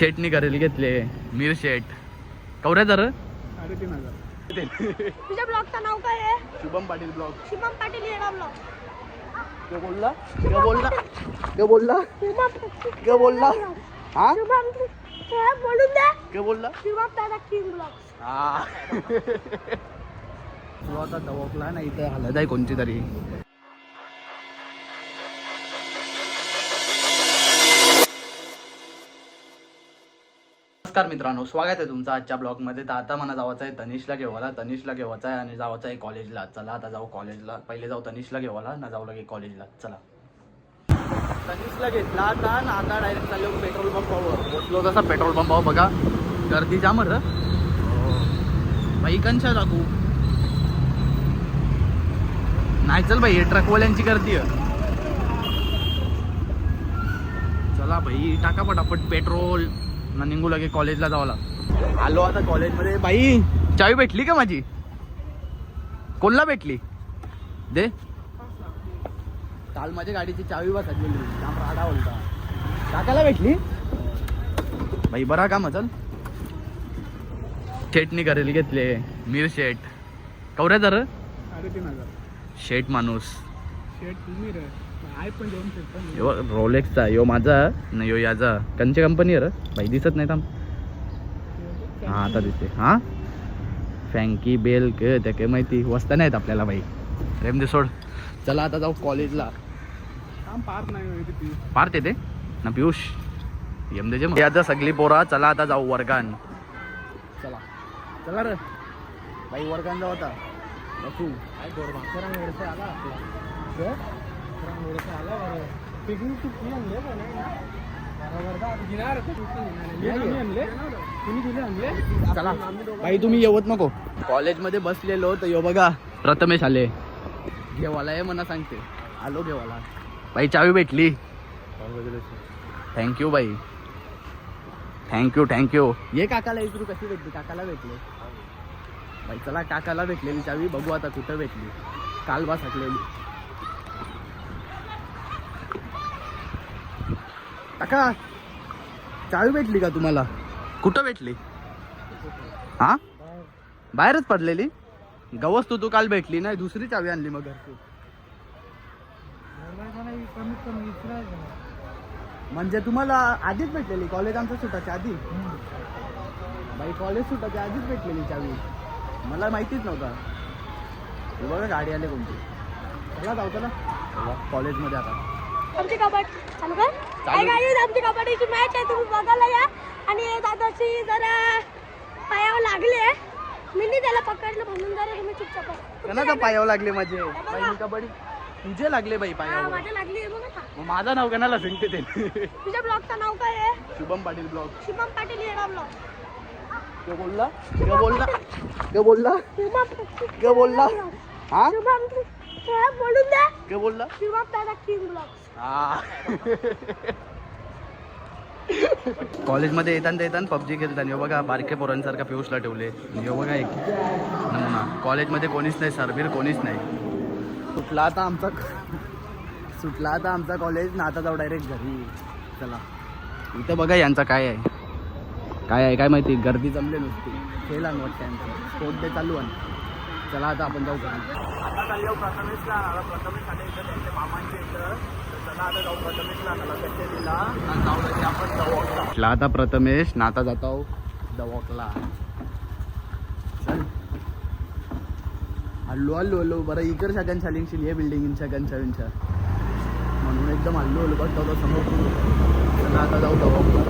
शेटनी करेल घेतले. मीर शेट. कवऱ्या जर? साडेतीन हजार. तुझ्या ब्लॉगचं नाव काय आहे? शुभम पाटील ब्लॉग. शुभम पाटील येणार ब्लॉग. क बोलला? क बोलला? क बोलला? शुभम क बोलला? हा? शुभम बोलून दे. क बोलला? शुभम दादा किंग ब्लॉग हा. तुला आता दवाखला नाही तर हलत आहे कोणती तरी. नमस्कार मित्रांनो स्वागत आहे तुमचं आजच्या ब्लॉगमध्ये. तर आता मला जावाचं आहे तनिषला घेवाला तनिषला घेवायचा आहे आणि जावाचं आहे कॉलेजला. चला आता जाऊ कॉलेजला. पहिले जाऊ तनिषला घेवाला ना जाऊ लगे कॉलेजला. चला. तनिषला घेतला आता ना आता डायरेक्ट चाललो पेट्रोल पंपावर. पोचलो तसा पेट्रोल पंपावर बघा. गर्दी जाम र. भाई कंशा टाकू नाही चल बाई ट्रकवाल्यांची गर्दी आहे. चला भाई टाका पटापट पेट्रोल. ना निघू लगे कॉलेजला जावला आलो आता कॉलेजमध्ये बाई चावी भेटली का माझी? कोणला भेटली? दे. काल माझ्या गाडीची चावी बसलेली जाम राडा बोलता टाकायला भेटली? बाई बरा का मचल शेटनी करेल घेतले. मीर शेट. कवऱ्या जर शेट माणूस. शेट यो रोलेक्सचा यो माझा न यो याचा. कंची कंपनी आहे रे. बाई दिसत नाही थांब. हा आता दिसते. हा? फँकी बेल क त्या काय माहिती? वस्ता नाहीत आपल्याला बाई. रेम दे सोड. चला आता जाऊ कॉलेजला पार नाही येते ना पियुष. येम दे आता सगळी पोरा चला आता जाऊ वर्गान. चला. चला रे. बाई वर्गान जाऊ आता. बसू. काय आला पिकनिक आणले मी तुम्ही चला. बाई तुम्ही येवत नको. कॉलेजमध्ये बसलेलो तर यो बघा. प्रथमेश आले. घेवाला आहे मला सांगते. आलो घेवाला. बाई चावी भेटली. थँक्यू बाई. थँक्यू थँक्यू ये काकाला इकडू कशी भेटली? काकाला भेटले. बाई चला काकाला भेटलेली चावी. बघू आता कुठं भेटली. काल बा सकलेली काका चावी भेटली का तुम्हाला? कुठं भेटली? हा? बाहेरच पडलेली? गवस तू तू काल भेटली नाही दुसरी चावी आणली मग घरची. म्हणजे तुम्हाला आधीच भेटलेली कॉलेज आमचं सुटाच्या आधी? बाई कॉलेज सुटाच्या आधीच भेटलेली चावी. मला माहितीच नव्हता. बघा गाडी आली कोणती. चला जाऊ चला. कॉलेजमध्ये आता. आमची कबड्डी. चालू. कर काय काय आमची कबड्डीची मॅच आहे तुम्ही बघायला या. आणि दादाची जरा पायावर लागले. मी नाही त्याला पकडलं म्हणून जरा तुम्ही चुपचाप बसा. कोणाचा पायावर लागले माझे. बाई मी कबड्डी. तुझे लागले बाई हा, पायावर. माझ्या लागली बघा ना. मग माझं नाव कोणाला सांगते ते? तुझ्या ब्लॉगचं नाव काय आहे? शुभम पाटील ब्लॉग शुभम पाटील येणार ब्लॉग क बोलला? क बोलला? क बोलला? शुभम क बोलला? हा? शुभम हे बोलून? दे क बोलला शुभम दादा किंग ब्लॉग कॉलेजमध्ये येताना येताना पबजी खेळताना. ह्यो बघा बारके पोरांसारखा पियुषला ठेवले. ह्यो बघा एक नमुना. कॉलेजमध्ये कोणीच नाही सरबीर कोणीच नाही. सुटला आता आमचा सुटला आता आमचा कॉलेज. ना आता जाऊ डायरेक्ट घरी. चला. इथं बघा यांचा काय आहे. काय आहे काय माहिती? गर्दी जमले नुसती. खेळ वाटतं यांचं. स्पोर्ट डे चालू आहे. चला आता आपण जाऊ आता चाललो प्रथमेशला आणायला प्रथमेश आले इथं त्यांच्या मामांच्या इथं. चला आता जाऊ प्रथमेशला आणायला त्यांच्या दिला आणि जाऊ लगे आपण दवॉकला आता प्रथमेश नाता जातो. दवॉकला चल. हल्लो हल्लो हल्लो बरं इकडे सगळ्यां शालिंगशील हे बिल्डिंग सगळ्यां शाळेंच्या म्हणून एकदम हल्लो हल्लो बघ तो समोर. चला आता जाऊ दवॉकला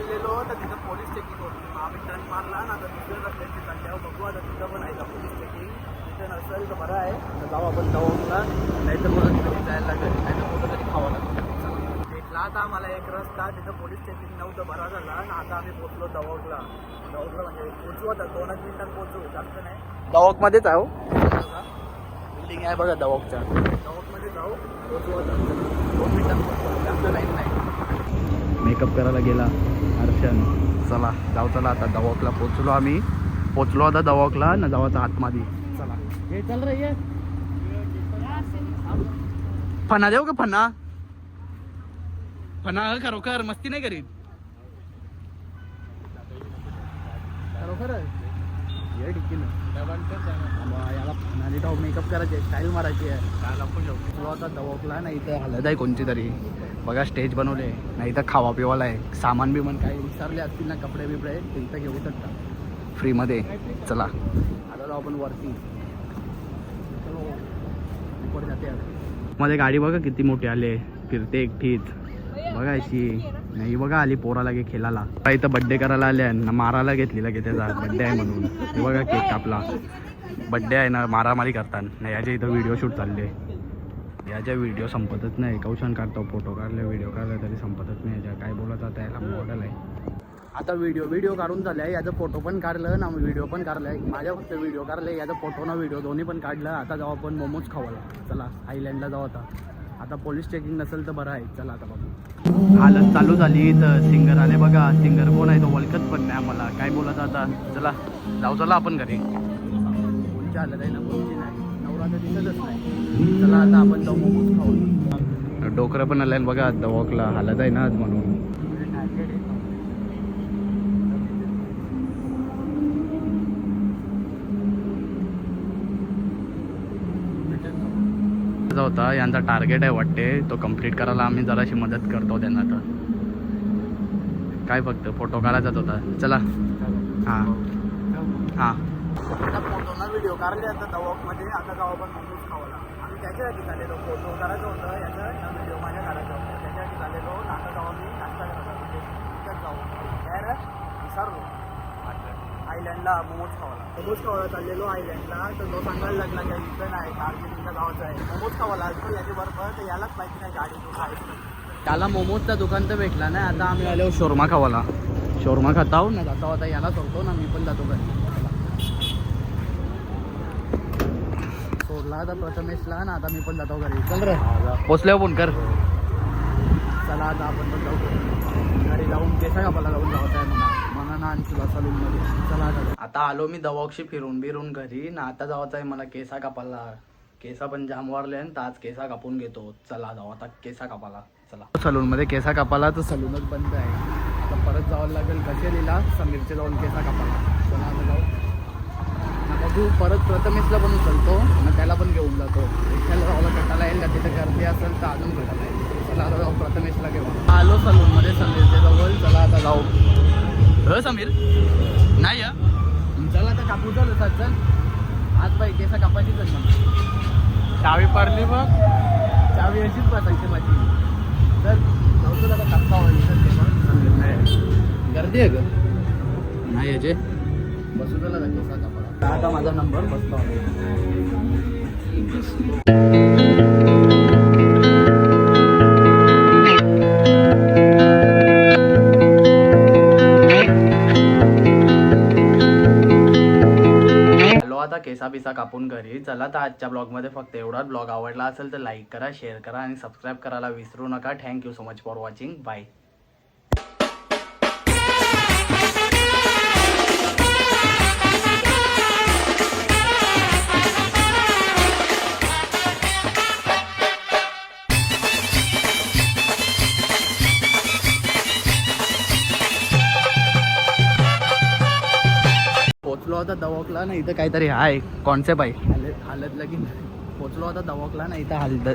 चाललेलो तर तिथं पोलीस चेकिंग होती. मग आम्ही टर्न मारला ना तर दुसऱ्या रस्त्याची चालल्यावर बघू आता तिथं पण आहे का पोलीस चेकिंग तिथे नसेल तर बरं आहे. तर जाऊ आपण दवॉकला नाही तर मला तिथे जायला लागेल. नाही तर कुठं तरी खावं लागेल. भेटला आता आम्हाला एक रस्ता. तिथं पोलीस स्टेशन नव्हतं बरा झाला. आणि आता आम्ही पोचलो दवॉकला दवॉकला म्हणजे पोचू आता. दोनच मिनिटात पोचू जास्त नाही. दवॉकमध्येच आहो बिल्डिंग आहे बघा दवॉकच्या दवॉकमध्ये जाऊ. पोचू आता. दोन मिनिटात पोचू जास्त नाही. मेकअप करायला गेला अर्शन चला जाऊ चला आता दवाकला पोचलो आम्ही. पोचलो आता दवाकला ना जावाचा आतमादी चला. हे चल रे फना देऊ का फना फना खरोखर? मस्ती नाही करीत. खरोखर तर आणि तो मेकअप करायचे स्टाईल मारायची आहे. तुला आता दवाखला नाही इथं हलत आहे कोणती तरी. बघा स्टेज बनवले. नाही तर खावा पिवाला आहे. सामान बिमान काय विचारले असतील ना कपडे बिपडे ते इथं घेऊ शकता. फ्रीमध्ये चला. जाऊ आपण वरती. जाते. मध्ये गाडी बघा किती मोठी आले फिरते एकटीच. बघा अशी. नाही बघा आली पोराला गे खेळायला. इथं बड्डे करायला आले ना मारायला घेतली लगे त्याचा. बड्डे आहे म्हणून. बघा केक कापला बड्डे आहे ना मारामारी करतात नाही याच्या इथं व्हिडिओ शूट चालले याच्या व्हिडिओ संपतच नाही. कौशन काढतो फोटो काढले व्हिडिओ काढले तरी संपतच नाही. याच्या काय बोलत आता याला मॉडेल आहे. आता व्हिडिओ व्हिडिओ काढून झालाय याचा फोटो पण काढलं ना व्हिडिओ पण काढलाय. माझ्या फक्त व्हिडिओ काढले याचा फोटो ना व्हिडिओ दोन्ही पण काढलं. आता जाऊ आपण मोमोज खावायला चला आयलँडला जाऊ आता. आता पोलीस चेकिंग नसेल तर बरं आहे. चला आता बघू. हालत चालू झाली तर सिंगर आले बघा. सिंगर कोण आहे तो ओळखत पण नाही आम्हाला. काय बोलत आता चला जाऊ चला आपण घरी. हालत आहे ना कोणची नाही. नवरा तर दिसतच नाही. चला आता आपण जाऊ मोमोज खाऊ डोकरं पण आलंय बघा दवाकला हालत आहे ना आज म्हणून. होता यांचा टार्गेट आहे वाटते तो कंप्लीट करायला आम्ही जराशी मदत करतो त्यांना तर. काय फक्त फोटो काढायचाच होता. चला. हां. हां. आता फोटो ना व्हिडिओ काढले आता दवामध्ये आता जाऊ पण मोमोज खावला आम्ही त्याच्यासाठी झालेलो फोटो करायचं होतं. याचा व्हिडिओ माझ्या काढायचा होता त्याच्यासाठी झालेलो आता जाऊ मी नाश्ता करायचा म्हणजे तिथंच जाऊ तर विसरलो. आयलँडला मोमोज खावाला मोमोज खावायला चाललेलो आयलँडला तर तो सांगायला लागला की इथं नाही दार्जिलिंगच्या गावाचं आहे. मोमोज खावाला असतो याच्या बरोबर तर यालाच माहिती नाही गाडी तू खायचं त्याला मोमोजचा दुकान तर भेटला नाही. आता आम्ही आलो शोरमा खावाला. शोरमा खाता आहो ना जाता आता याला सोडतो ना. मी पण जातो घरी. सोडला आता प्रथमेशला ना आता मी पण जातो घरी. चल रे. पोचल्यावर फोन कर. चला आता आपण पण जाऊ घरी. जाऊन केसा कापाला जाऊन जावत आहे म्हणा. म्हणा ना आणखी सलून मध्ये. चला आता. आता आलो मी दवाक्षी फिरून बिरून घरी. ना आता जावाचं आहे मला केसा कापाला केसा पण जाम वारले तर आज केसा कापून घेतो. चला जाऊ. आता केसा कापाला चला. सलून मध्ये केसा कापाला तर सलूनच बंद आहे. आता परत जावं लागेल कशेरीला समीरचे जाऊन केसा कापाला चला आता जाऊ. बघू परत प्रथमेशला पण उचलतो ना त्याला पण घेऊन जातो. एकट्याला राहायला कटाला येईल का? तिथे गर्दी असेल तर अजून कटाला येईल चला आता जाऊ प्रथमेशला घेऊन. आलो सलून मध्ये समीरच्या जवळ चला आता जाऊ. हो समीर? नाही या चला आता कापू चालू सर चल. आज बाई केसा कापायचीच आहे मला चावी पडली बघ. चावी अशीच बसायची माझी. चल जाऊ तुला आता कापता चल नाही. गर्दी आहे ग नाही याचे बसू का केसा कापाला आता माझा नंबर बसतो. हॅलो आता केसा बिसा कापून घरी. चला तर आजच्या ब्लॉगमध्ये फक्त एवढाच. ब्लॉग आवडला असेल तर लाईक करा शेअर करा आणि सबस्क्राईब करायला विसरू नका. Thank you so much for watching bye पोचलो आता दवाकला ना इथं काहीतरी आहे कॉन्सेप्ट आहे. हालत हालत लगीन पोचलो आता दवाकला ना इथं हालत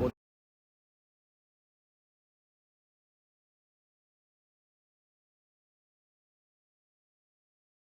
पोच